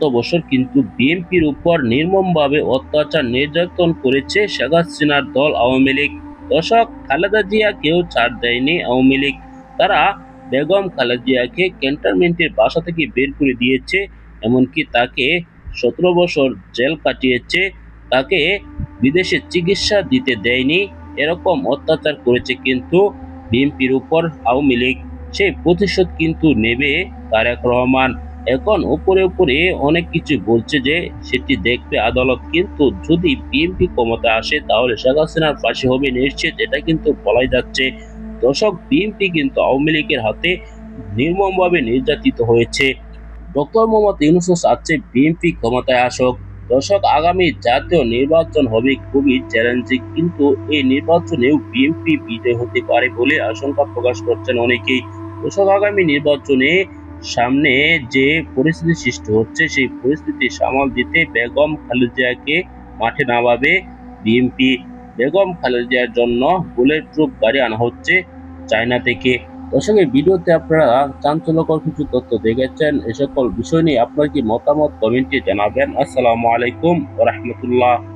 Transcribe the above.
গত বছর কিন্তু বিএনপির উপর নির্মমভাবে অত্যাচার নির্যাতন করেছে শেখ হাসিনার দল আওয়ামী লীগ। দশক খালেদা জিয়াকেও ছাড় দেয়নি আওয়ামী লীগ। তারা বেগম খালেদা জিয়াকে ক্যান্টনমেন্টের বাসা থেকে বের করে দিয়েছে, এমনকি তাকে সতেরো বছর জেল কাটিয়েছে, তাকে বিদেশে চিকিৎসা দিতে দেয়নি, এরকম অত্যাচার করেছে কিন্তু বিএনপির উপর আওয়ামী লীগ। সেই প্রতিশোধ কিন্তু নেবে তারেক রহমান। এখন উপরে উপরে অনেক কিছু বলছে যে সেটি দেখবে আদালত কিন্তু যদি বিএনপি ক্ষমতা আসে তাহলে শেখ হাসিনার ফাঁসি হবে নিশ্চিত, এটা কিন্তু বলাই যাচ্ছে। দর্শক, বিএনপি কিন্তু আওয়ামী লীগের হাতে নির্মমভাবে নির্যাতিত হয়েছে। ডক্টর মোহাম্মদ ইউনুসও চাচ্ছে বিএনপি ক্ষমতায় আসক। দর্শক, আগামী জাতীয় নির্বাচন হবে খুবই চ্যালেঞ্জিং কিন্তু এই নির্বাচনেও বিএনপি বিজয় হতে পারে বলে আশঙ্কা প্রকাশ করছেন অনেকেই। দর্শক, আগামী নির্বাচনে সামনে যে পরিস্থিতি সৃষ্টি হচ্ছে, সেই পরিস্থিতি সামাল দিতে বেগম খালেদাকে মাঠে নামাবে বিএনপি। বেগম খালেদার জন্য বুলেট প্রুফ গাড়ি আনা হচ্ছে চায়না থেকে। দর্শক, এই ভিডিওতে আপনারা চাঞ্চল্যকর কিছু তথ্য দেখেছেন। এ সকল বিষয় নিয়ে আপনার কি মতামত কমেন্টে জানাবেন। আসসালামু আলাইকুম রহমতুল্লাহ।